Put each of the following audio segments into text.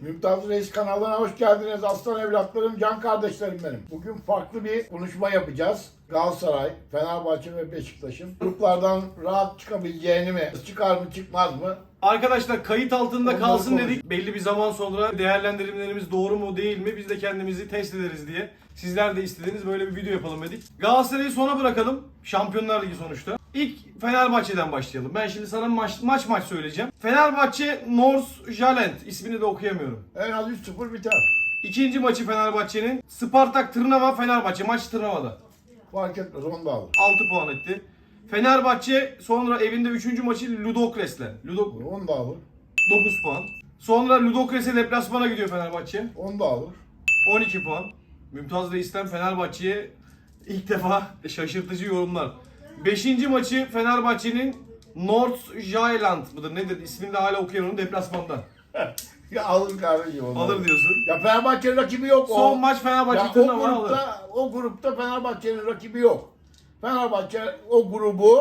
Mümtaz Reis kanalına hoş geldiniz aslan evlatlarım, can kardeşlerim benim. Bugün farklı bir konuşma yapacağız. Galatasaray, Fenerbahçe ve Beşiktaş'ın gruplardan rahat çıkabileceğini mi, çıkar mı çıkmaz mı? Arkadaşlar kayıt altında Onları kalsın konuş- dedik. Belli bir zaman sonra değerlendirmelerimiz doğru mu değil mi biz de kendimizi test ederiz diye. Sizler de istediğiniz böyle bir video yapalım dedik. Galatasaray'ı sona bırakalım. Şampiyonlar Ligi sonuçta. İlk Fenerbahçe'den başlayalım. Ben şimdi sana maç maç, maç söyleyeceğim. Fenerbahçe North Jalent ismini de okuyamıyorum. En az 3-0 biter. İkinci maçı Fenerbahçe'nin Spartak Tırnava Fenerbahçe maç Tırnava'da. Fark etmez onu da alır. 6 puan etti. Fenerbahçe sonra evinde 3. maçı Ludogorets'le. Ludog Onu da alır. 9 puan. Sonra Ludogorets'e deplasmana gidiyor Fenerbahçe. Onu da alır. 12 puan. Mümtaz Reis'ten Fenerbahçe'ye ilk defa şaşırtıcı yorumlar. 5. maçı Fenerbahçe'nin North Jylland mıdır nedir ismini de hala okuyamıyorum deplasmanda. Ya alır kardeşim onu. Alır diyorsun. Ya Fenerbahçe'nin rakibi yok. Son o. maç Fenerbahçe Ya o Tırnava alır. grupta, o grupta Fenerbahçe'nin rakibi yok. Fenerbahçe o grubu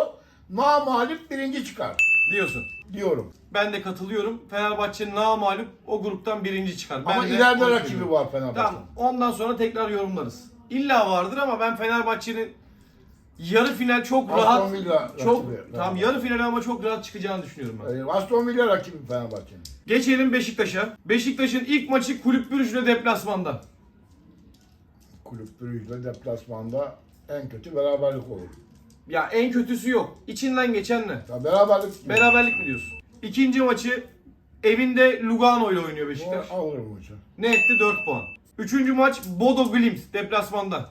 namalip birinci çıkar Diyorsun. diyorum. Ben de katılıyorum. Fenerbahçe namalup o gruptan birinci çıkar. Ben Ama de ileride rakibi var Fenerbahçe. Tamam. Ondan sonra tekrar yorumlarız. İlla vardır ama ben Fenerbahçe'nin yarı final çok Aston rahat Villa çok rakibi. tamam yarı final ama çok rahat çıkacağını düşünüyorum ben. Ee, Aston Villa rakibi Fenerbahçe'nin. Geçelim Beşiktaş'a. Beşiktaş'ın ilk maçı Kulüp Brugge'le deplasmanda. Kulüp Brugge'le deplasmanda en kötü beraberlik olur. Ya en kötüsü yok. İçinden geçen ne? Ya beraberlik Beraberlik mi diyorsun? İkinci maçı evinde Lugano ile oynuyor Beşiktaş. O alır bu maçı. Ne etti? 4 puan. Üçüncü maç Bodo Glimt deplasmanda.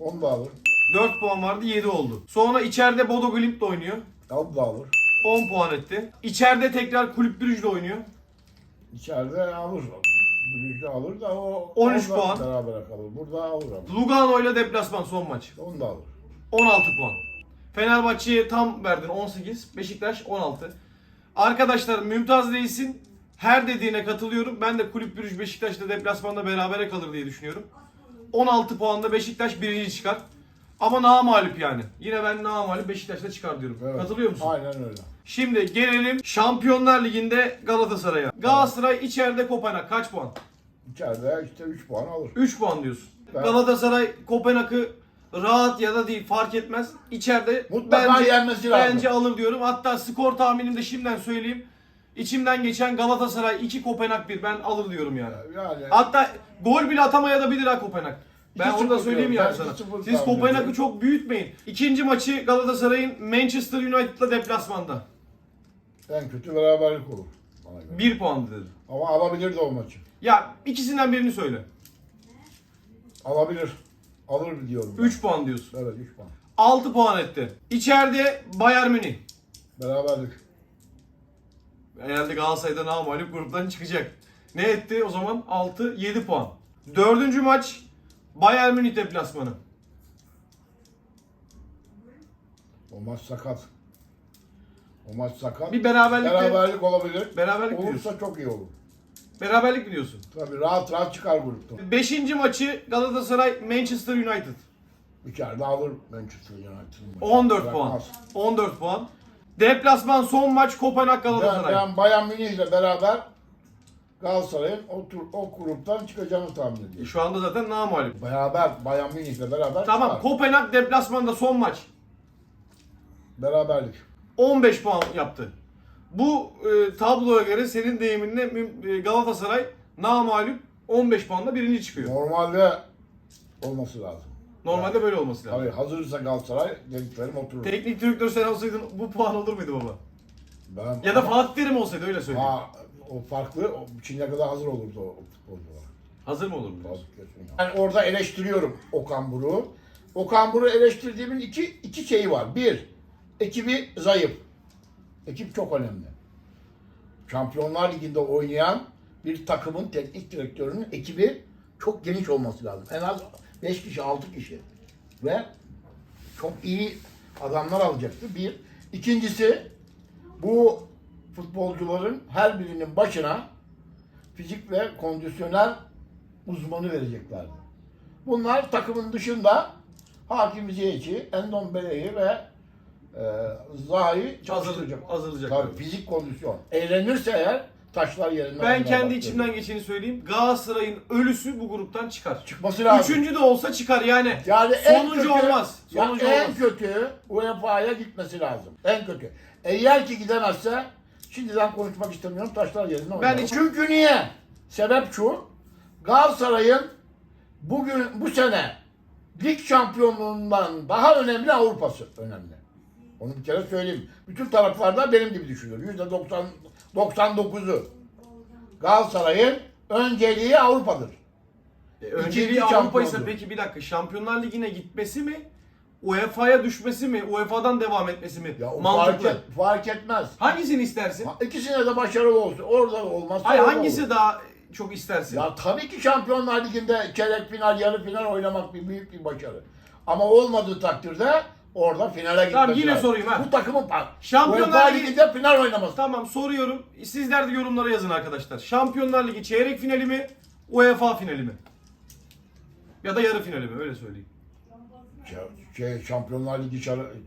Onu da alır. 4 puan vardı 7 oldu. Sonra içeride Bodo Glimt oynuyor. Da alır. 10 puan etti. İçeride tekrar Kulüp Brugge'le oynuyor. İçeride alır. Brugge alır da o 13 orada puan. Beraber kalır. Burada alır ama. Lugano ile deplasman son maç. Onu da alır. 16 puan. Fenerbahçe'ye tam verdin 18. Beşiktaş 16. Arkadaşlar Mümtaz Reis'in her dediğine katılıyorum. Ben de Kulüp Brugge Beşiktaş'ta deplasmanda berabere kalır diye düşünüyorum. 16 puanda Beşiktaş birinci çıkar. Ama namalip yani. Yine ben namalip Beşiktaş'ta çıkar diyorum. Evet. Katılıyor musun? Aynen öyle. Şimdi gelelim Şampiyonlar Ligi'nde Galatasaray'a. Galatasaray içeride Kopenhag kaç puan? İçeride işte 3 puan alır. 3 puan diyorsun. Ben- Galatasaray Kopenhag'ı rahat ya da değil fark etmez. İçeride Mutlaka yenmesi lazım. Bence alır diyorum. Hatta skor tahminimi de şimdiden söyleyeyim. İçimden geçen Galatasaray 2 Kopenhag 1 ben alır diyorum yani. Yani Hatta gol bile atamaya da bilir ha Kopenhag. Ben 2-0 onu da söyleyeyim yani sana. 2-0 Siz Kopenhag'ı çok büyütmeyin. İkinci maçı Galatasaray'ın Manchester United'la deplasmanda. en kötü beraberlik olur. Bana göre. 1 puan dedi. Ama alabilir de o maçı. Ya ikisinden birini söyle. Alabilir. Alır diyorum. ben. 3 puan diyorsun. Evet 3 puan. 6 puan etti. İçeride Bayern Münih. Beraberlik. Herhalde Galatasaray'da namalip gruptan çıkacak. Ne etti o zaman? 6, 7 puan. Dördüncü maç Bayern Münih deplasmanı. O maç sakat. O maç sakat. Bir beraberlik Beraberlik olabilir. Beraberlik Olursa çok iyi olur. Beraberlik mi diyorsun? Tabii rahat rahat çıkar gruptan. Beşinci maçı Galatasaray Manchester United. İçeride alır Manchester United'ın maçı. 14 puan. Bırakmaz. 14 puan. Deplasman son maç Kopenhag Ben, Galatasaray. ben Bayern Münih ile beraber Galatasaray'ın o, tur, o gruptan çıkacağını tahmin ediyorum. Şu anda zaten namalip. Beraber Bayern Münih ile beraber Tamam çıkar. Kopenhag deplasmanda son maç. Beraberlik. 15 puan yaptı. Bu e, tabloya göre senin deyiminle Müm- e, Galatasaray namalup 15 puanla birinci çıkıyor. Normalde olması lazım. Normalde böyle olması lazım. Tabii hazırsa Galatasaray dediklerim oturur. Teknik direktör sen olsaydın bu puan olur muydu baba? Ben, Ya da Fatih Terim olsaydı öyle söyleyeyim. Ha, o farklı. O Çin'e kadar hazır olurdu o futbolcular. Hazır mı olur mu? Ben orada eleştiriyorum Okan Buruk'u. Okan Buruk'u eleştirdiğimin iki, iki şeyi var. Bir, ekibi zayıf. Ekip çok önemli. Şampiyonlar Ligi'nde oynayan bir takımın teknik direktörünün ekibi çok geniş olması lazım. En az 5 kişi, 6 kişi. Ve çok iyi adamlar alacaktı. Bir. İkincisi bu futbolcuların her birinin başına fizik ve kondisyonel uzmanı vereceklerdi. Bunlar takımın dışında Hakim Ziyech'i, Endon Bele'yi ve e, Hazırlayacak. çalıştıracak. Hazırlayacak. Tabii fizik kondisyon. Eğlenirse eğer taşlar yerinden. Ben kendi başladı. içimden geçeni söyleyeyim. Galatasaray'ın ölüsü bu gruptan çıkar. çıkması lazım. Üçüncü de olsa çıkar yani. Yani en Sonuncu kötü, olmaz. ya Sonuncu en olmaz. kötü UEFA'ya gitmesi lazım. En kötü. Eğer ki gidemezse şimdiden konuşmak istemiyorum. Taşlar yerine oynar. hiç- Çünkü niye? Sebep şu. Galatasaray'ın bugün bu sene lig şampiyonluğundan daha önemli Avrupa'sı önemli. Onu bir kere söyleyeyim. Bütün taraflarda benim gibi düşünüyor. Yüzde 90, 99'u. Galatasaray'ın önceliği Avrupa'dır. E, İkinci Önceliği Avrupa ise peki bir dakika Şampiyonlar Ligi'ne gitmesi mi? UEFA'ya düşmesi mi? UEFA'dan devam etmesi mi? Ya o fark, Mantıklı. et, fark etmez. Hangisini istersin? Ha, İkisine de başarılı olsun. Orada olmaz. Hayır orada hangisi olur. daha çok istersin? Ya tabii ki Şampiyonlar Ligi'nde çeyrek final, yarı final oynamak bir büyük bir başarı. Ama olmadığı takdirde orada finale gitmesi Tamam, yine lazım. sorayım ha. Bu takımın bak. Şampiyonlar UEFA Ligi- Ligi'nde final oynaması. Tamam soruyorum. Sizler de yorumlara yazın arkadaşlar. Şampiyonlar Ligi çeyrek finali mi? UEFA finali mi? Ya da yarı finali mi? Öyle söyleyeyim. Şey, şey, Şampiyonlar Ligi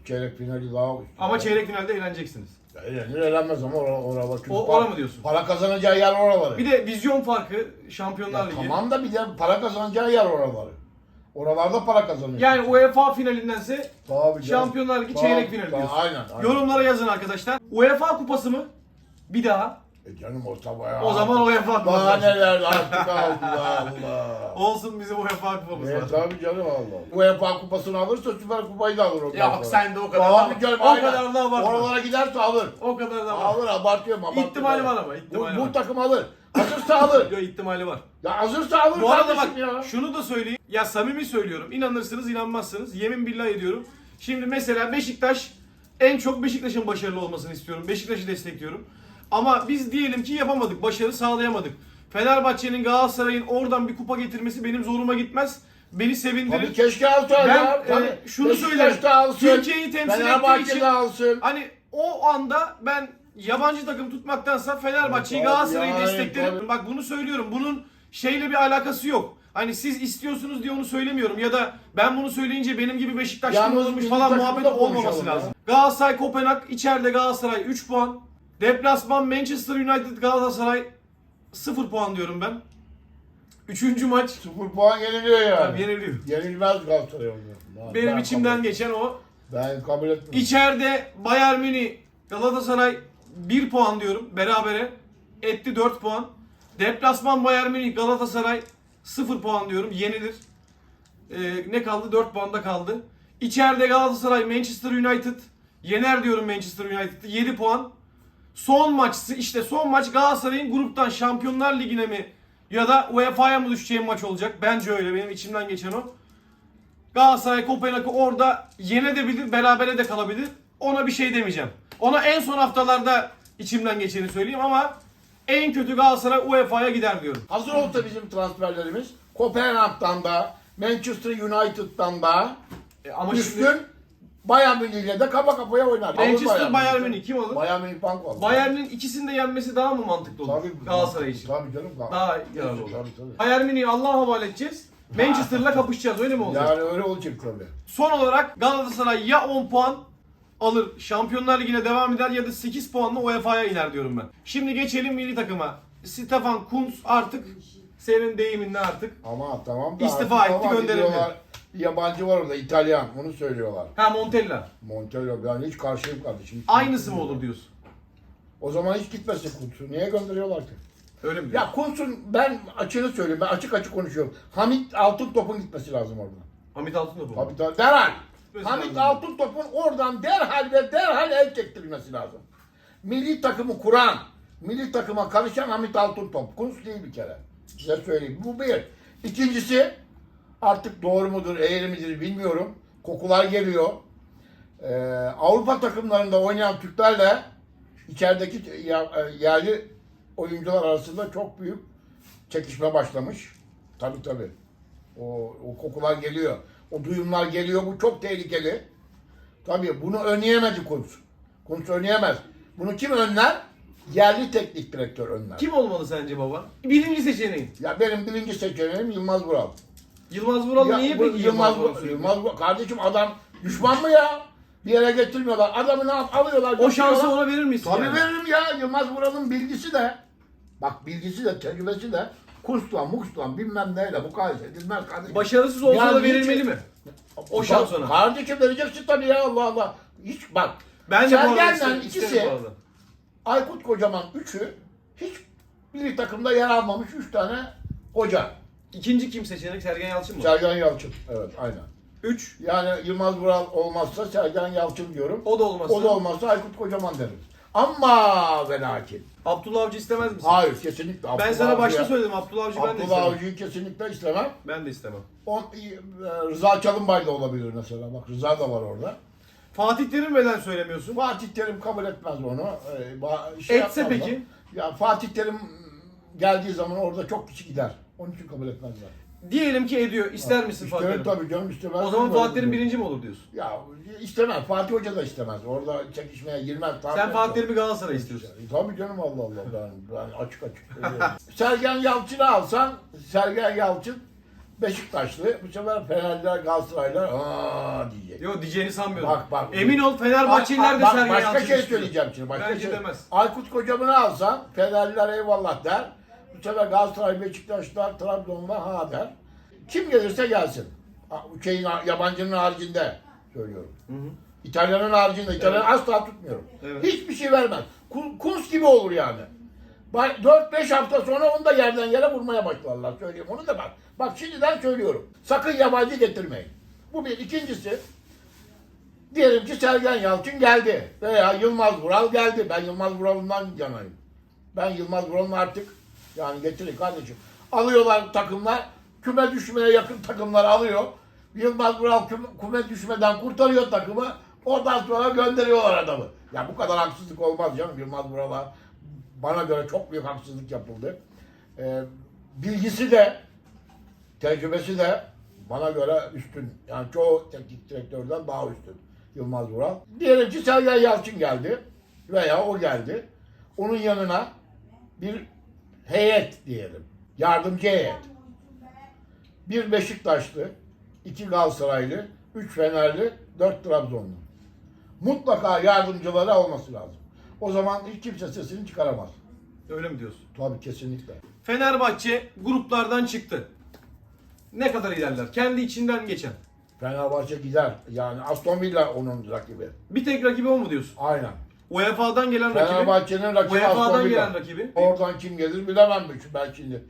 çeyrek finali daha. Ama çeyrek finalde eğleneceksiniz. Eğlenir eğlenmez ama orada oralar. Çünkü O- para- ora mı diyorsun? Para kazanacağı yer oraları. Bir de vizyon farkı Şampiyonlar Ya Ligi. tamam da bir de para kazanacağı yer oraları. Oralarda para kazanıyor. Yani UEFA finalindense Tabii canım. Şampiyonlar Ligi Tabii, çeyrek finali tabii, diyorsun. Aynen. aynen. Yorumlara yazın arkadaşlar. UEFA kupası mı? Bir daha. E canım o tabağı. O zaman UEFA kupası. Daha var. neler artık Allah Allah. Olsun bizim UEFA kupamız E, var. tabii canım Allah. UEFA kupasını alırsa Süper Kupayı da alır ondan Ya sonra. bak sen de o kadar Abi da- canım, o aynen. kadar da abartma. Oralara giderse alır. O kadar da var. Alır abartıyorum abartıyorum. İhtimali var ama, ihtimali bu, var. bu takım alır. Hazırsa alır. Yok ihtimali var. ya hazırsa alır Bu arada bak kardeşim ya. şunu da söyleyeyim. Ya samimi söylüyorum. İnanırsınız inanmazsınız. Yemin billah ediyorum. Şimdi mesela Beşiktaş en çok Beşiktaş'ın başarılı olmasını istiyorum. Beşiktaş'ı destekliyorum. Ama biz diyelim ki yapamadık. Başarı sağlayamadık. Fenerbahçe'nin Galatasaray'ın oradan bir kupa getirmesi benim zoruma gitmez. Beni sevindirir. Tabii keşke alsa Ben, ya. e, Tabii. şunu söylerim. alsın. Türkiye'yi temsil ettiği için- alsın. Hani o anda ben yabancı takım tutmaktansa Fenerbahçe'yi Galatasaray'ı yani, desteklerim. tabii. Bak bunu söylüyorum. Bunun şeyle bir alakası yok. Hani siz istiyorsunuz diye onu söylemiyorum ya da ben bunu söyleyince benim gibi Beşiktaşlı Yalnız olmuş falan muhabbet olmaması ya. lazım. Galatasaray Kopenhag içeride Galatasaray 3 puan. Deplasman Manchester United Galatasaray 0 puan diyorum ben. Üçüncü maç Sıfır puan yeniliyor yani. Tabii yeniliyor. Yenilmez Galatasaray. Ben- benim ben içimden kabul- geçen o. Ben kabul etmiyorum. İçeride Bayern Münih Galatasaray 1 puan diyorum berabere. Etti 4 puan. Deplasman Bayern Münih Galatasaray 0 puan diyorum yenilir. Ee, ne kaldı? 4 puanda kaldı. İçeride Galatasaray Manchester United yener diyorum Manchester United'ı 7 puan. Son maç işte son maç Galatasaray'ın gruptan Şampiyonlar Ligi'ne mi ya da UEFA'ya mı düşeceği maç olacak. Bence öyle benim içimden geçen o. Galatasaray Kopenhag'ı orada yenebilir, berabere de kalabilir. Ona bir şey demeyeceğim. Ona en son haftalarda içimden geçeni söyleyeyim ama en kötü Galatasaray UEFA'ya gider diyorum. Hazır olsa bizim transferlerimiz Kopenhag'dan da Manchester United'dan da E, ama şimdi Bayern Münih'le de kafa kafaya oynar. Manchester Bayern Münih. Münih kim alır? Bayern Münih bank alır. Bayern'in ikisini de yenmesi daha mı mantıklı olur Tabii, Galatasaray için? Tabii canım. Daha yararlı olur. Tabii tabii. Bayern Münih'i Allah'a havale edeceğiz. Manchester'la kapışacağız öyle mi olacak? Yani öyle olacak tabii. Son olarak Galatasaray ya 10 puan alır Şampiyonlar Ligi'ne devam eder ya da 8 puanla UEFA'ya iner diyorum ben. Şimdi geçelim milli takıma. Stefan Kuntz artık senin deyiminle artık. Ama tamam da İstifa artık etti, ama gönderildi. diyorlar, Bir yabancı var orada İtalyan. Onu söylüyorlar. Ha Montella. Montella ben hiç karşıyım kardeşim. Aynısı mı olur diyorsun? O zaman hiç gitmesin Kuntz'u. Niye gönderiyorlar ki? Öyle mi diyorsun? Ya Kuntz'un ben açığını söylüyorum. Ben açık açık konuşuyorum. Hamit Altıntop'un gitmesi lazım oradan. Hamit Altıntop mu? Tabii tabii. Derhal. Gitmesi Hamit lazım. Altıntop'un oradan derhal ve derhal el çektirilmesi lazım. Milli takımı kuran, milli takıma karışan Hamit Altıntop. Kuntz değil bir kere. Size söyleyeyim. Bu bir. İkincisi artık doğru mudur, eğri midir bilmiyorum. Kokular geliyor. Ee, Avrupa takımlarında oynayan Türklerle içerideki e, yerli oyuncular arasında çok büyük çekişme başlamış. Tabii tabii. O, o kokular geliyor. O duyumlar geliyor. Bu çok tehlikeli. Tabii bunu önleyemedi Kuntz. Kuntz önleyemez. Bunu kim önler? Yerli teknik direktör önler. Kim olmalı sence baba? Birinci seçeneğin. Ya benim birinci seçeneğim Yılmaz Vural. Yılmaz Vural niye bu peki Yılmaz, Vural? Yılmaz Vural- kardeşim adam düşman mı ya? Bir yere getirmiyorlar. Adamı ne yap alıyorlar. O şansı götürüyorlar. ona verir misin? Tabii yani? veririm ya. Yılmaz Vural'ın bilgisi de Bak bilgisi de tecrübesi de kursla muksla bilmem neyle bu kadar edilmez kardeşim. Başarısız olsa da niçin- verilmeli mi? O şans ona. Kardeşim vereceksin tabii ya Allah Allah. Hiç bak. Ben de bu arada Sergen'le isterim, ikisi isterim bu arada. Aykut Kocaman üçü hiç milli takımda yer almamış üç tane hoca. İkinci kim seçenek? Sergen Yalçın mı? Sergen Yalçın. Evet aynen. 3. Yani Yılmaz Vural olmazsa Sergen Yalçın diyorum. O da olmazsa. O da olmazsa Aykut Kocaman derim. Ama ve lakin. Abdullah Avcı istemez misin? Hayır kesinlikle. Ben Abdullah sana başta söyledim Abdullah Avcı ben de Abdullah istemem. Avcı'yı kesinlikle istemem. Ben de istemem. O, e, Rıza Çalınbay da olabilir mesela. Bak Rıza da var orada. Fatih Terim neden söylemiyorsun? Fatih Terim kabul etmez onu. Ee, şey Etse peki? Ya Fatih Terim geldiği zaman orada çok kişi gider. Onun için kabul etmezler. Diyelim ki ediyor. İster misin Fatih İsterim Terim? tabii canım istemez. O zaman Böyle Fatih Terim bir- birinci mi olur diyorsun? Ya istemez. Fatih Hoca da istemez. Orada çekişmeye girmez. Sen Fatih Terim'i Galatasaray istiyorsun. E, Tabii canım Allah Allah. Ben, ben açık açık söylüyorum. Sergen Yalçın'ı alsan Sergen Yalçın Beşiktaşlı. Bu sefer Fenerliler Galatasaraylılar aa diyecek. Yok diyeceğini sanmıyorum. Bak, bak. Emin ol Fenerbahçeliler de Sergen Başka Yalçın şey istiyor. söyleyeceğim şimdi. Başka Bence şey. demez. Aykut Kocaman'ı alsan Fenerliler eyvallah der. Bu sefer Galatasaray, Beşiktaşlar, Trabzon'da ha der. Kim gelirse gelsin. Şeyin, yabancının haricinde söylüyorum. İtalyanın haricinde. İtalyan asla tutmuyorum. Evet. Hiçbir şey vermez. Kun- Kunz gibi olur yani. Bak 4-5 hafta sonra onu da yerden yere vurmaya başlarlar. Söyleyeyim onu da bak. Bak şimdiden söylüyorum. Sakın yabancı getirmeyin. Bu bir. İkincisi diyelim ki Sergen Yalçın geldi. Veya Yılmaz Vural geldi. Ben Yılmaz Vural'ından yanayım. Ben Yılmaz Vural'ın artık yani getirin kardeşim. Alıyorlar takımlar. Küme düşmeye yakın takımlar alıyor. Yılmaz Vural küme, düşmeden kurtarıyor takımı. Ondan sonra gönderiyorlar adamı. Ya bu kadar haksızlık olmaz canım Yılmaz Vural'a. Bana göre çok büyük haksızlık yapıldı. Ee, bilgisi de tecrübesi de bana göre üstün. Yani çoğu teknik direktörden daha üstün Yılmaz Vural. Diyelim ki Sergen Yalçın geldi veya o geldi. Onun yanına bir heyet diyelim. Yardımcı heyet. Bir Beşiktaşlı, iki Galatasaraylı, üç Fenerli, dört Trabzonlu. Mutlaka yardımcıları olması lazım. O zaman hiç kimse sesini çıkaramaz. Öyle mi diyorsun? Tabii kesinlikle. Fenerbahçe gruplardan çıktı. Ne kadar ilerler? Kendi içinden geçen. Fenerbahçe gider. Yani Aston Villa onun rakibi. Bir tek rakibi o mu diyorsun? Aynen. UEFA'dan gelen rakibi. Fenerbahçe'nin rakibi Aston UEFA'dan Villa. gelen rakibi. Oradan kim gelir bilemem ben şimdi.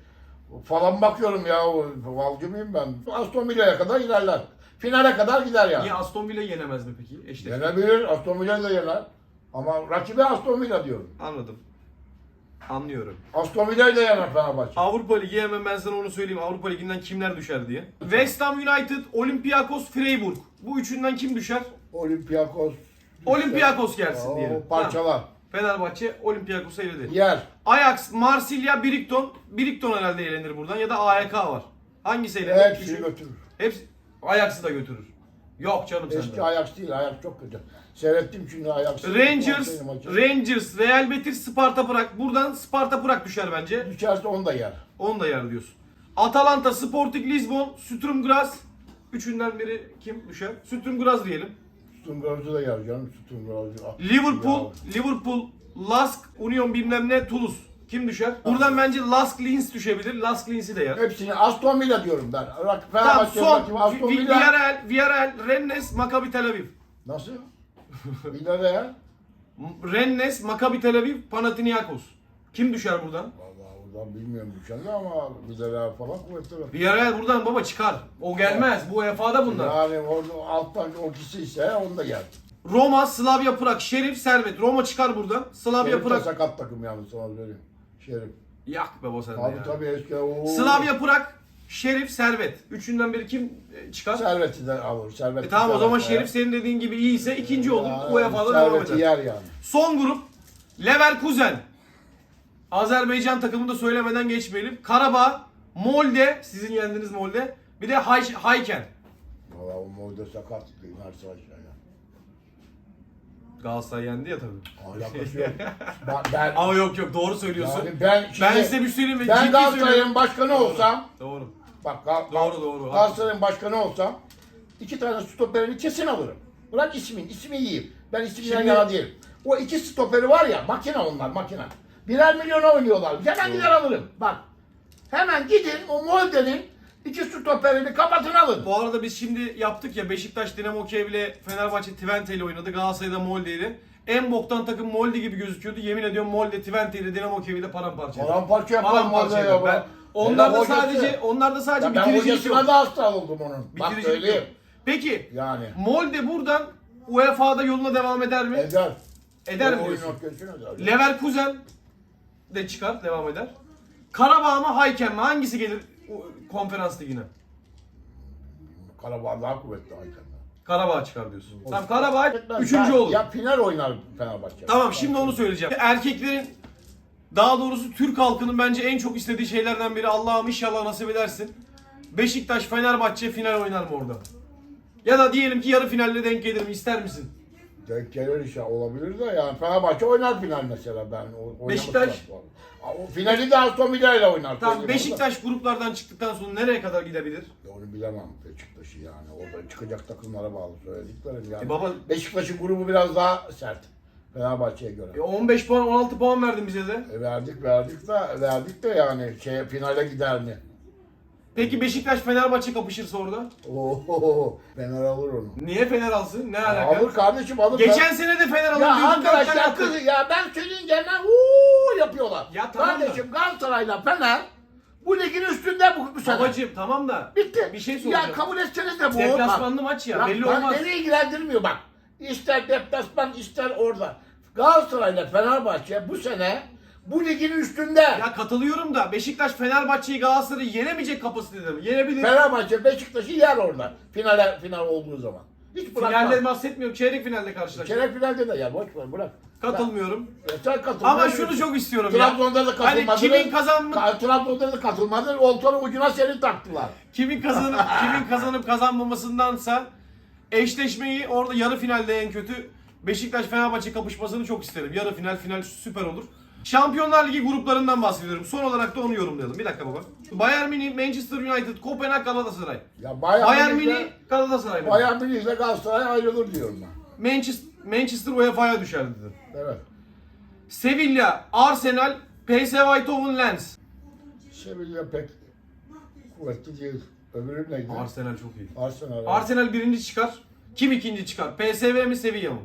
Falan bakıyorum ya. Valcı mıyım ben? Aston Villa'ya kadar ilerler. Finale kadar gider yani. Niye Aston Villa yenemez mi peki? Eşleşme. Yenebilir. Aston Villa'yı da yener. Ama rakibi Aston Villa diyorum. Anladım. Anlıyorum. Aston Villa'yı da yener Fenerbahçe. Avrupa Ligi hemen ben sana onu söyleyeyim. Avrupa Ligi'nden kimler düşer diye. West Ham United, Olympiakos, Freiburg. Bu üçünden kim düşer? Olympiakos. Olympiakos gelsin O diyelim. Parçalar. Fenerbahçe Olympiakos'a eledi. Yer. Ajax, Marsilya, Birikton. Birikton herhalde elenir buradan ya da AEK var. Hangisi elenir? Hepsini Üçü- götürür. Hepsi Ajax'ı da götürür. Yok canım Eski sende. Ajax değil. Ajax çok kötü. Seyrettim şimdi Ajax'ı. Rangers. Rangers, Real Betis, Sparta Prag. Buradan Sparta Prag düşer bence. Düşerse onu da yer. Onu da yer diyorsun. Atalanta, Sporting Lisbon, Sturm Graz. Üçünden biri kim düşer? Sturm Graz diyelim. Sturmgraz'ı da yer canım. Sturmgraz'ı. Ah, Liverpool. Liverpool, Lask, Union bilmem ne, Toulouse. Kim düşer? Buradan bence Lask Linz düşebilir. Lask Linz'i de yer. Hepsini Aston Villa diyorum ben. Rak- Tamam Fenerbahçe son. rakibi Aston Vi- Villa. Villarreal, Villarreal, Rennes, Maccabi Tel Aviv. Nasıl? Villarreal. Rennes, Maccabi Tel Aviv, Panathinaikos. Kim düşer buradan? Buradan bilmiyorum de ama Villarreal falan kuvvetli. var. Villarreal buradan baba çıkar. O gelmez. Bu UEFA'da bunlar. Yani orada alttan o kişi ise onu da yer. Roma, Slavia Prag, Şerif, Servet. Roma çıkar buradan. Slavia Şerif de Prag. sakat takım yalnız sana söyleyeyim. Şerif. Yak be bu sende Tabii ya. tabii eski o. Slavia Prag, Şerif, Servet. Üçünden biri kim e, çıkar? Servet'i de alır. Servet E tamam o zaman Şerif senin dediğin gibi iyiyse ikinci olur. UEFA'da devam Servet'i eder. yer yani. Son grup Leverkusen. Azerbaycan takımını da söylemeden geçmeyelim. Karabağ, Molde, sizin yendiğiniz Molde. Bir de Hay Hayken. Valla o Molde sakat. Üniversite aşağıya. Galatasaray yendi ya tabii. Alakası yok. ben, ben, Ama yok yok doğru söylüyorsun. yani ben, şimdi, ben size bir şey söyleyeyim ben Galatasaray'ın başkanı Doğru, olsam Doğru. Bak Gal- Doğru, doğru. Galatasaray'ın başkanı olsam iki tane stoperini kesin alırım. Bırak ismin, ismi yiyeyim. Ben isminden yana değilim. O iki stoperi var ya makine onlar makine. Birer milyona oynuyorlar. Hemen gider alırım. Bak. Hemen gidin o Molde'nin iki stoperini kapatın alın. Bu arada biz şimdi yaptık ya Beşiktaş Dinamo Kiev ile Fenerbahçe Twente ile oynadı. Galatasaray'da Molde ile. En boktan takım Molde gibi gözüküyordu. Yemin ediyorum Molde Twente ile Dinamo Kiev ile paramparça. Paramparça yapan Paramparça Molde edildi. ya. Ben, onlar da sadece onlar da sadece Ya ben bitiricilik hocasına yok. da hasta oldum onun. Bak Bitiricilik yok. söyleyeyim. Peki Yani. Molde buradan UEFA'da yoluna devam eder mi? Eder. Eder mi diyorsun? oyun eder. Leverkusen de çıkar, devam eder. Karabağ mı, Hayken mi? Hangisi gelir konferans ligine? Karabağ daha kuvvetli Aykan'dan. Karabağ çıkar diyorsun. Tamam Karabağ Ya- üçüncü olur. Ya final oynar Fenerbahçe. Tamam şimdi onu söyleyeceğim. Erkeklerin daha doğrusu Türk halkının bence en çok istediği şeylerden biri Allah'ım inşallah nasip edersin. Beşiktaş Fenerbahçe final oynar mı orada? Ya da diyelim ki yarı finalle denk gelir mi? İster misin? Denk gelir inşallah olabilir de yani Fenerbahçe oynar final mesela ben. O, Beşiktaş? O finali de Aston Villa ile oynar. Tamam Beşiktaş gruplardan çıktıktan sonra nereye kadar gidebilir? onu da. Onu bilemem Beşiktaş'ı yani. Orada çıkacak takımlara bağlı söylediklerim yani. E baba- Beşiktaş'ın grubu biraz daha sert. Fenerbahçe'ye göre. E 15 puan 16 puan verdin bize de. E verdik verdik de verdik de yani şey finale gider mi? Peki Beşiktaş Fenerbahçe kapışırsa orada? Oo, Fener alır onu. Niye Fener alsın? Ne alaka? Alır kardeşim alır. Geçen sene de Fener alır. Ya arkadaşlar kız ya ben söyleyince hemen uuu yapıyorlar. Ya tamam. Kardeşim Galatasaray'la Fener bu ligin üstünde bu, bu sene. Babacım tamam da. Bitti. Bir şey soracağım. Ya kabul etseniz de bu. Deplasmanlı maç ya, belli bak, olmaz. Beni ilgilendirmiyor bak. İster deplasman ister orada. Galatasaray'la Fenerbahçe bu sene bu ligin üstünde. Ya katılıyorum da Beşiktaş Fenerbahçe'yi Galatasaray'ı yenemeyecek kapasitede mi? Yenebilir. Fenerbahçe Beşiktaş'ı yer orada. Finale final olduğu zaman. Hiç bırakmaz. Finalde bahsetmiyorum. Çeyrek finalde karşılaşacak. Çeyrek finalde de yer. Boş ver bırak. Katılmıyorum. Ya sen katıl. Ama şunu çok istiyorum ya. Trabzon'da da Hani katılmadı. kimin kazanma Ka- Trabzon'da da katılmadı. Oltanın ucuna seni taktılar. kimin kazanıp kimin kazanıp kazanmamasındansa eşleşmeyi orada yarı finalde en kötü Beşiktaş Fenerbahçe kapışmasını çok isterim. Yarı final final süper olur. Şampiyonlar Ligi gruplarından bahsediyorum. Son olarak da onu yorumlayalım. Bir dakika baba. Bayern Münih, Manchester United, Kopenhag, Galatasaray. Ya Bayern, Bayern Münih'le- Münih, Galatasaray. mı? Bayern Münih ile Galatasaray ayrılır diyorum ben. Manchester, Manchester UEFA'ya düşer dedim. Evet. Sevilla, Arsenal, PSV Eindhoven, Lens. Sevilla pek kuvvetli değil. Öbürü neydi? Arsenal çok iyi. Arsenal. Arsenal birinci çıkar. Kim ikinci çıkar? PSV mi Sevilla mı?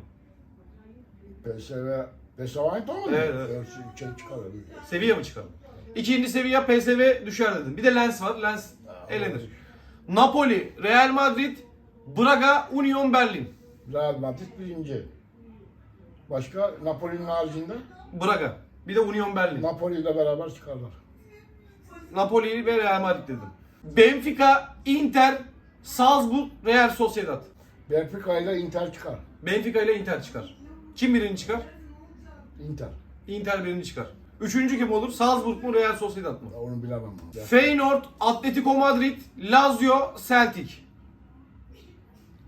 PSV. PSV Eindhoven mi? Evet, evet. Şey çıkar öyle. Sevilla mı çıkar? İkinci Sevilla PSV düşer dedim. Bir de Lens var. Lens elenir. Napoli, Real Madrid, Braga, Union Berlin. Real Madrid birinci. Başka Napoli'nin haricinde Braga. Bir de Union Berlin. Napoli ile beraber çıkarlar. Napoli ve Real Madrid dedim. Benfica, Inter, Salzburg, Real Sociedad. Benfica ile Inter çıkar. Benfica ile Inter çıkar. Kim birinci çıkar? Inter. Inter birinci çıkar. Üçüncü kim olur? Salzburg mu Real Sociedad mı? Ya Onu bilemem. Ya. Feyenoord, Atletico Madrid, Lazio, Celtic.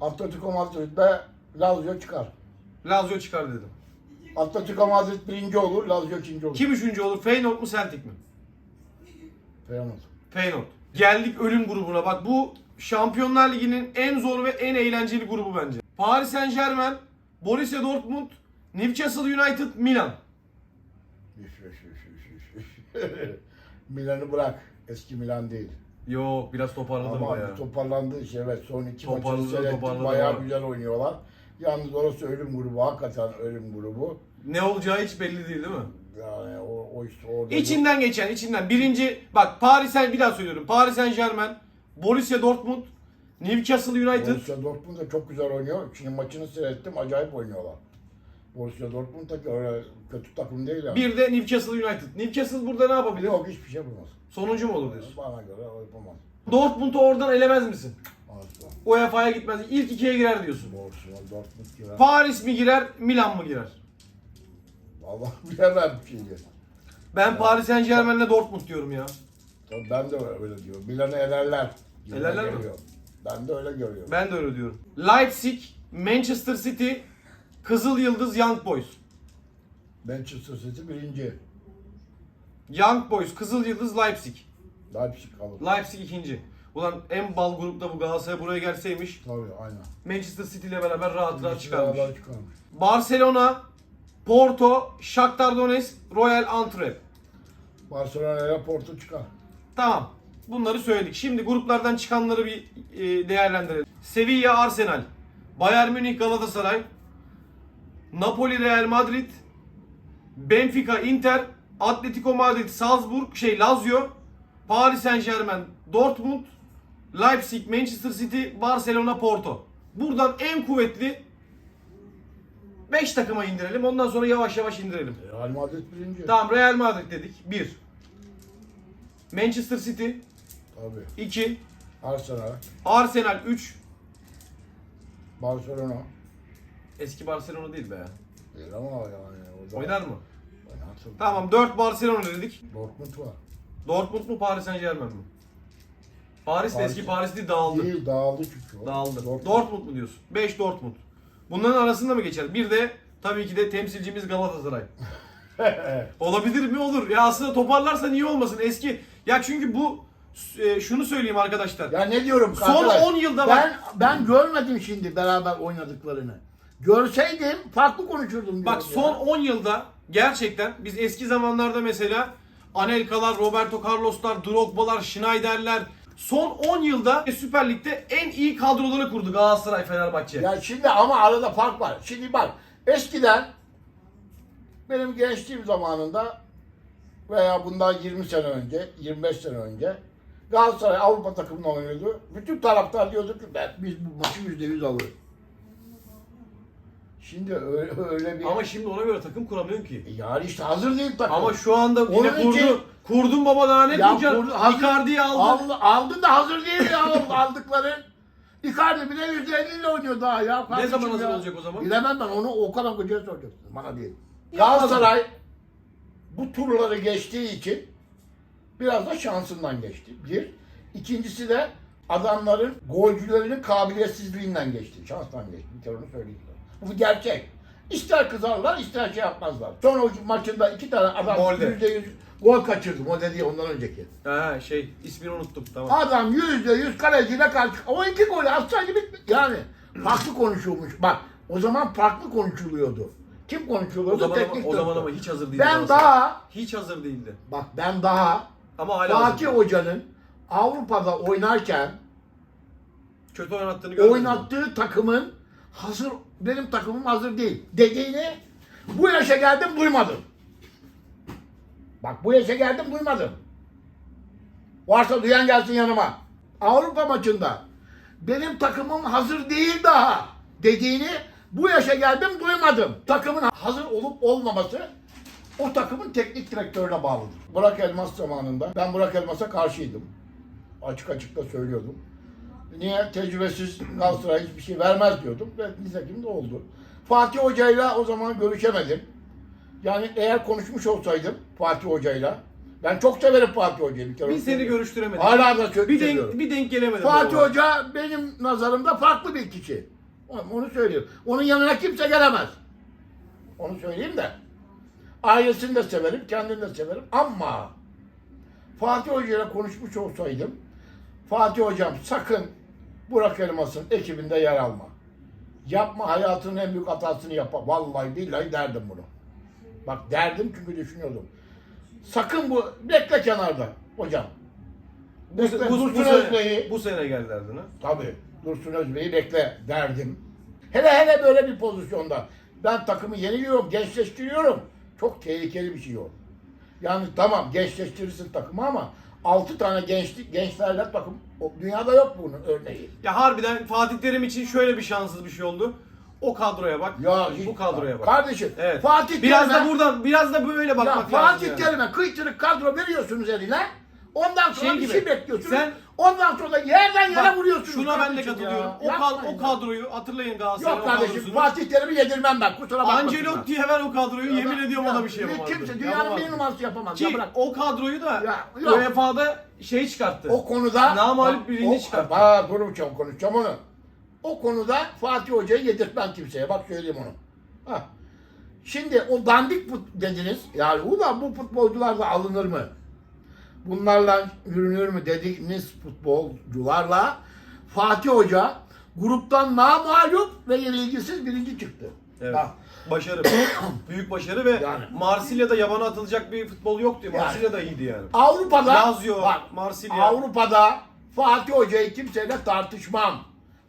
Atletico Madrid ve Lazio çıkar. Lazio çıkar dedim. Atletico Madrid birinci olur, Lazio ikinci olur. Kim üçüncü olur? Feyenoord mu Celtic mi? Feyenoord. Feyenoord. Geldik ölüm grubuna. Bak bu Şampiyonlar Ligi'nin en zor ve en eğlenceli grubu bence. Paris Saint Germain, Borussia Dortmund, Newcastle United, Milan. Milan'ı bırak. Eski Milan değil. Yok biraz toparladı Ama bayağı. toparlandı işte evet son iki Toparladı, maçını seyrettim toparladı bayağı bayağı. güzel oynuyorlar. Yalnız orası ölüm grubu hakikaten ölüm grubu. Ne olacağı hiç belli değil değil mi? Yani o, o işte orada İçinden geçen, içinden. Birinci, bak Paris Saint, bir daha söylüyorum. Paris Saint Germain, Borussia Dortmund, Newcastle United, Borussia Dortmund da çok güzel oynuyor. Şimdi maçını seyrettim acayip oynuyorlar. Borussia Dortmund da öyle kötü takım değil yani. bir de Newcastle United. Newcastle burada ne yapabilir? Yok hiçbir şey yapamaz. Sonuncu mu olur diyorsun? Bana göre o yapamaz. Dortmund'u oradan elemez misin? Asla. UEFA'ya gitmez. İlk ikiye girer diyorsun. Borussia Dortmund girer. Paris mi girer, Milan mı girer? Vallahi bilemem şeyi. Ben Paris Saint Germain'le Dortmund diyorum ya. Tabii Ben de öyle diyorum. Milan'ı elerler. gibi Elerler mi? Ben de öyle görüyorum. Ben de öyle diyorum. Leipzig, Manchester City, Kızıl Yıldız, Young Boys. Manchester City birinci. Young Boys, Kızıl Yıldız, Leipzig. Leipzig alır. Leipzig ikinci. Ulan en bal grupta bu Galatasaray buraya gelseymiş Tabii aynen. Manchester City ile beraber rahat rahat çıkarmış. beraber çıkarmış. Barcelona, Porto, Shakhtar Donetsk, Royal Antwerp. Barcelona'ya Porto çıkar. Tamam. Bunları söyledik. Şimdi gruplardan çıkanları bir e, değerlendirelim. Sevilla Arsenal, Bayern Münih Galatasaray, Napoli Real Madrid, Benfica Inter, Atletico Madrid Salzburg, şey Lazio, Paris Saint-Germain Dortmund, Leipzig Manchester City, Barcelona Porto. Buradan en kuvvetli 5 takıma indirelim. Ondan sonra yavaş yavaş indirelim. Real Madrid birinci. Tamam Real Madrid dedik. 1. Manchester City Tabii. 2. Arsenal, Arsenal 3. Barcelona. Eski Barcelona değil be. Değil ama yani. O da Oynar mı? Oynatır. Tamam 4 Barcelona dedik. Dortmund var. Dortmund mu Paris Saint Germain mi? Paris de Paris. eski Paris değil dağıldı. Değil dağıldı çünkü. o. Dağıldı. Dortmund. Mu diyorsun? 5 Dortmund. Bunların arasında mı geçer? Bir de tabii ki de temsilcimiz Galatasaray. Olabilir mi? Olur. Ya aslında toparlarsa niye olmasın? Eski ya çünkü bu e, şunu söyleyeyim arkadaşlar. Ya ne diyorum Son arkadaş? 10 yılda ben bak- ben görmedim şimdi beraber oynadıklarını. Görseydim farklı konuşurdum Bak diyorum son ya. 10 yılda gerçekten biz eski zamanlarda mesela Anelka'lar, Roberto Carlos'lar, Drogba'lar, Schneider'ler son 10 yılda Süper Lig'de en iyi kadroları kurdu Galatasaray, Fenerbahçe. Ya şimdi ama arada fark var. Şimdi bak eskiden benim gençliğim zamanında veya bundan 20 sene önce, 25 sene önce Galatasaray Avrupa takımında oynuyordu. Bütün taraftar diyordu ki biz bu maçı %100 alırız. Şimdi öyle, öyle bir... Ama şimdi ona göre takım kuramıyorsun ki. yani işte hazır değil takım. Ama şu anda yine Onun kurdu. için- Kurdun baba daha ne Ya kuracaksın? kurdu- hazır- Icardi'yi aldın. Aldı, aldı da hazır değil ya aldıkları. Icardi bile %50 ile oynuyor daha ya. kardeşim zaman hazır ya. olacak o zaman? Bilemem ben onu Okan Hoca'ya soracaksın. Bana değil. Galatasaray bu turları geçtiği için biraz da şansından geçti. Bir. İkincisi de adamların golcülerinin kabiliyetsizliğinden geçti. Şanstan geçti. Bir kere onu söyleyeyim. Bu gerçek. İster kızarlar ister şey yapmazlar. Son o maçında iki tane adam Molde. yüzde yüz gol kaçırdı. Molde değil ondan önceki. Ha şey ismini unuttum tamam. Adam yüzde yüz kaleciyle karşı. O iki golü atsaydı bitmiş. Yani farklı konuşulmuş. Bak o zaman farklı konuşuluyordu. Kim konuşuluyordu? O zaman ama, Teknik o zaman ama hiç hazır değildi. Ben daha hiç hazır değildi. bak ben daha Ama hala hazır Fatih değil. Hoca'nın Avrupa'da oynarken kötü oynattığını görmedim. oynattığı takımın hazır benim takımım hazır değil dediğini bu yaşa geldim duymadım. Bak bu yaşa geldim duymadım. Varsa duyan gelsin yanıma. Avrupa maçında benim takımım hazır değil daha dediğini bu yaşa geldim duymadım. Takımın hazır olup olmaması o takımın teknik direktörüne bağlıdır. Burak Elmas zamanında ben Burak Elmas'a karşıydım. Açık açık da söylüyordum. Niye? Tecrübesiz Galatasaray hiçbir şey vermez diyordum ve nitekim de oldu. Fatih Hoca'yla o zaman görüşemedim. Yani eğer konuşmuş olsaydım Fatih Hoca'yla ben çok severim Fatih Hoca'yı bir kere. Bir seni görüştüremedik. Hala da çok bir seviyorum. denk, bir denk gelemedim. Fatih. Hoca benim nazarımda farklı bir kişi. Onu onu söylüyorum. Onun yanına kimse gelemez. Onu söyleyeyim de. Ailesini de severim, kendini de severim ama Fatih Hoca ile konuşmuş olsaydım Fatih Hocam sakın Burak Elmas'ın ekibinde yer alma. Yapma hayatının en büyük hatasını yapma. Vallahi billahi derdim bunu. Bak derdim çünkü düşünüyordum. Sakın bu bekle kenarda hocam. bu, Bekle, bu, bu, Dursun sene, Özbey'i bu sene geldirdin ha. Tabii. Dursun Özbey'i bekle derdim. Hele hele böyle bir pozisyonda. Ben takımı yeniliyorum, gençleştiriyorum. Çok tehlikeli bir şey o. Yani tamam gençleştirirsin takımı ama 6 tane gençlik gençlerle takım o, dünyada yok bunun örneği. Ya harbiden Fatih Terim için şöyle bir şanssız bir şey oldu. O kadroya bak. Ya hiç- bu kadroya bak. Kardeşim Evet. Fatih biraz Terim'e- da buradan biraz da böyle ya bakmak lazım. Fatih yani. Terim'e kıytırık kadro veriyorsunuz eline. Ondan sonra Şey bir gibi, şey bekliyorsunuz. sen- ondan sonra yerden yere Bak, vuruyorsunuz. Şuna ben de katılıyorum. ya. O, kad- o ya. kadroyu hatırlayın Galatasaray'ın Yok kardeşim. Fatih Terim'i yedirmem ben kusura bakmasınlar. Ancelotti'ye ver o kadroyu yemin ediyorum o da bir şey yapamaz. Kimse dünyanın bir numarası yapamaz. Ya Ki bırak. o kadroyu da Ya. UEFA'da şey çıkarttı. O konuda Namalip birini çıkarttı. Bak durmayacağım konuşacağım onu. O konuda Fatih Hoca'yı yedirtmem kimseye. Bak söyleyeyim onu. Hah. Şimdi o dandik dediniz. Yani ulan bu futbolcular da alınır mı? Bunlarla yürünür mü dediğiniz futbolcularla Fatih Hoca gruptan namalup ve yenilgisiz birinci çıktı. Evet. Bak, başarı. büyük başarı ve Yani. Marsilya'da yabana atılacak bir futbol yoktu. Yani. Marsilya da iyiydi yani. Avrupa'da Lazio, bak, Marsilya. Avrupa'da Fatih Hoca'yı kimseyle tartışmam.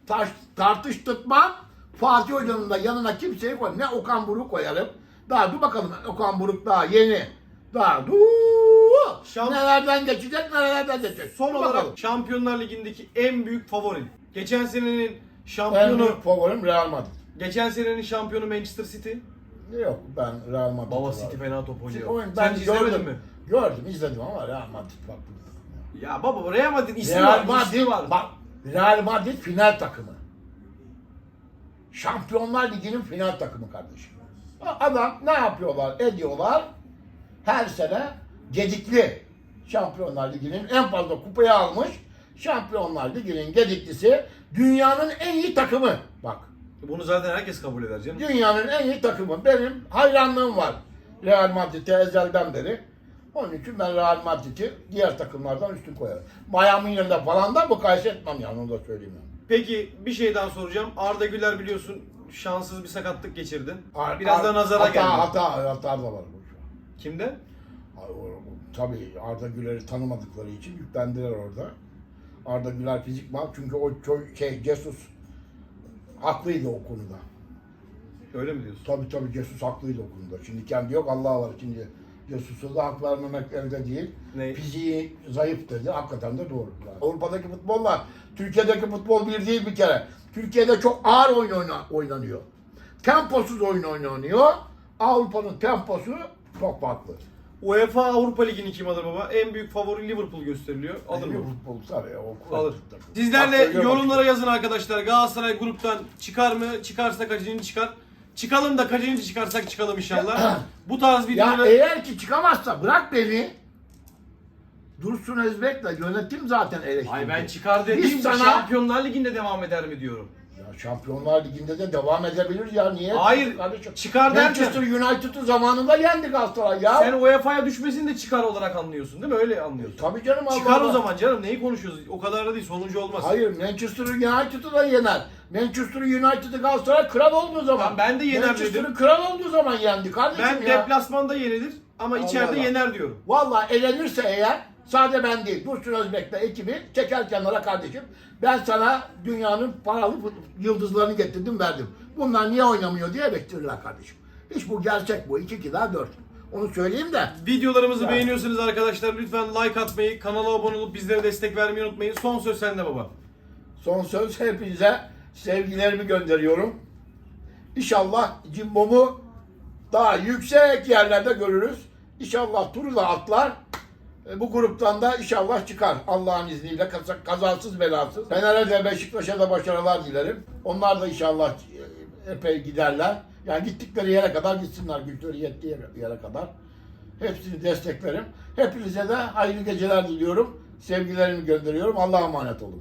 Taş, tartıştırmam. Fatih Hoca'nın da yanına kimseyi koy. Ne Okan Buruk koyarım. Daha dur bakalım Okan Buruk daha yeni. Daha dur. Şamp- Nelerden geçecek nelerden geçecek. Son olarak bakalım. Şampiyonlar Ligi'ndeki en büyük favori. Geçen senenin en şampiyonu büyük favorim Real Madrid. geçen senenin şampiyonu Manchester City. Yok ben Real Madrid. Baba City fena top oynuyor. Sen ben hiç izlemedin gördüm. mi? Gördüm izledim ama Real Madrid farklı. Ya baba Real Madrid ismi Real var, Madrid ismi var. bak Real Madrid final takımı. Şampiyonlar Ligi'nin final takımı kardeşim. Adam ne yapıyorlar, ediyorlar? Her sene gedikli. Şampiyonlar Ligi'nin en fazla kupayı almış. Şampiyonlar Ligi'nin gediklisi dünyanın en iyi takımı. Bak Bunu zaten herkes kabul eder canım. dünyanın en iyi takımı. Benim hayranlığım var Real Madrid'e ezelden beri. Onun için ben Real Madrid'i diğer takımlardan üstün koyarım. Miami'nin yanında falan da mukayese etmem yani onu da söyleyeyim. Yani. Peki bir şey daha soracağım. Arda Güler biliyorsun şanssız bir sakatlık geçirdi. Ar- Biraz da ar- nazara hata, geldi. Hata, hata da var. bu şu an. Kimde? Tabii Arda Güler'i tanımadıkları için yüklendiler orada. Arda Güler fizikman çünkü o ço- şey Jesus haklıydı o konuda. Öyle mi diyorsun? Tabii tabii Jesus haklıydı o konuda. Şimdi kendi yok Allah var. Şimdi Jesus'a da hak vermemek elde değil. Ne? Fiziği zayıf dedi. Hakikaten de doğru. Yani Avrupa'daki futbolla Türkiye'deki futbol bir değil bir kere. Türkiye'de çok ağır oyun oyna- oynanıyor. Temposuz oyun oynanıyor. Avrupa'nın temposu çok farklı. UEFA Avrupa Ligi'ni kim alır baba? En büyük favori Liverpool gösteriliyor. Alır mı? Futbol tabii o Alır. Sizler de yorumlara yazın arkadaşlar. Galatasaray gruptan çıkar mı? Çıkarsa kaçıncı çıkar? Çıkalım da kaçıncı çıkarsak çıkalım inşallah. Bu tarz Ya videoları... eğer ki çıkamazsa bırak beni. Dursun Özbek'le yönetim zaten eleştirdi. Ay ben çıkar Biz dediğim sana- Şampiyonlar Ligi'nde devam eder mi diyorum. Şampiyonlar Ligi'nde de devam edebilir ya niye? Hayır, Kardeşim, çıkar derken- Manchester United'ı zamanında yendi Galatasaray ya. Sen UEFA'ya düşmesini de çıkar olarak anlıyorsun değil mi? Öyle anlıyorsun. Tabii canım Allah Çıkar o Allah. zaman canım. Neyi konuşuyoruz? O kadar da değil. Sonuncu olmaz. Hayır Manchester United'ı da yener. Manchester United'ı Galatasaray kral olduğu zaman. Tamam, ben de yener Manchester'ı dedim. kral olduğu zaman yendi kardeşim Ben ya. deplasmanda yenilir ama Allah içeride Allah. yener diyorum. Vallahi elenirse eğer sade ben değil Dursun Özbek'le ekibi çeker kenara kardeşim. Ben sana dünyanın paralı yıldızlarını getirdim verdim. Bunlar niye oynamıyor diye bekliyorlar kardeşim. Hiç bu gerçek bu. 2 2 daha 4. Onu söyleyeyim de. Videolarımızı Ya. beğeniyorsanız arkadaşlar lütfen like atmayı, kanala abone olup bizlere destek vermeyi unutmayın. Son söz sende baba. Son söz hepinize sevgilerimi gönderiyorum. İnşallah Cimbom'u daha yüksek yerlerde görürüz. İnşallah turu da atlar. E, Bu gruptan da inşallah çıkar Allah'ın izniyle kaza- kazasız belasız. Fener'e de Beşiktaş'a da başarılar dilerim. Onlar da inşallah e, epey giderler. Yani gittikleri yere kadar gitsinler güçleri yettiği yere kadar. Hepsini desteklerim. Hepinize de hayırlı geceler diliyorum. Sevgilerimi gönderiyorum. Allah'a emanet olun.